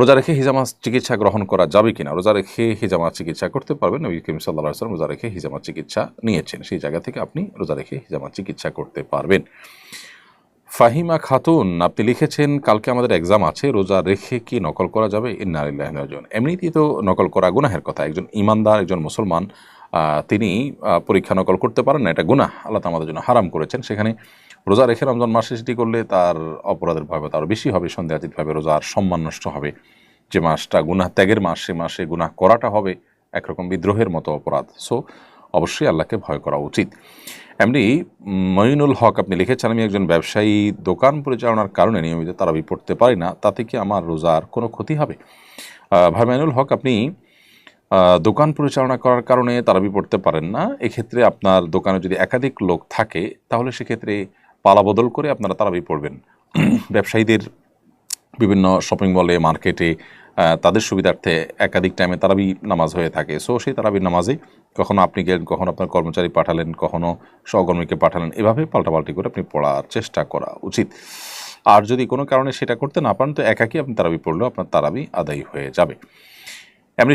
রোজা রেখে হিজামা চিকিৎসা গ্রহণ করা যাবে কিনা? রোজা রেখে হিজামা চিকিৎসা করতে পারবেন নবী করিম সাল্লাহ সাল্লাম রোজা রেখে হিজামা চিকিৎসা নিয়েছেন। সেই জায়গা থেকে আপনি রোজা রেখে হিজামা চিকিৎসা করতে পারবেন। ফাহিমা খাতুন, আপনি লিখেছেন, কালকে আমাদের এক্সাম আছে, রোজা রেখে কি নকল করা যাবে? ইন্নারিল্লাহজন এমনিতেই তো নকল করা গুনাহের কথা। একজন ইমানদার, একজন মুসলমান তিনি পরীক্ষা নকল করতে পারেন না, এটা গুনাহ। আল্লাহ আমাদের জন্য হারাম করেছেন। সেখানে রোজা রেখে রমজান মাসে সেটি করলে তার অপরাধের ভয়ভীতি আরও বেশি হবে, সন্দেহাতীতভাবে রোজার সম্মান নষ্ট হবে। যে মাসটা গুনাহ, ত্যাগের মাস, সে মাসে গুনাহ করাটা হবে একরকম বিদ্রোহের মতো অপরাধ। সো, অবশ্যই আল্লাহকে ভয় করা উচিত। এমনি, মঈনুল হক আপনি লিখেছেন, আমি একজন ব্যবসায়ী, দোকান পরিচালনার কারণে নিয়মিত তারাবি পড়তে পারি না, তাতে কি আমার রোজার কোনো ক্ষতি হবে? ভাই মাইনুল হক, আপনি দোকান পরিচালনা করার কারণে তারাবি পড়তে পারেন না। এক্ষেত্রে আপনার দোকানে যদি একাধিক লোক থাকে, তাহলে সেক্ষেত্রে পালা বদল করে আপনারা তারাবি পড়বেন। ব্যবসায়ীদের বিভিন্ন শপিং মলে মার্কেটে তাদের সুবিধার্থে একাধিক টাইমে তারাবি নামাজ হয়ে থাকে। সো সেই তারাবির নামাজে কখনো আপনি গেলেন, কখনো আপনার কর্মচারী পাঠালেন, কখনো সহকর্মীকে পাঠালেন, এভাবে পাল্টাপাল্টি করে আপনি পড়ার চেষ্টা করা উচিত। আর যদি কোনো কারণে সেটা করতে না পারেন, তো একাকি আপনি তারাবি পড়লেও আপনার তারাবি আদায় হয়ে যাবে। এমনি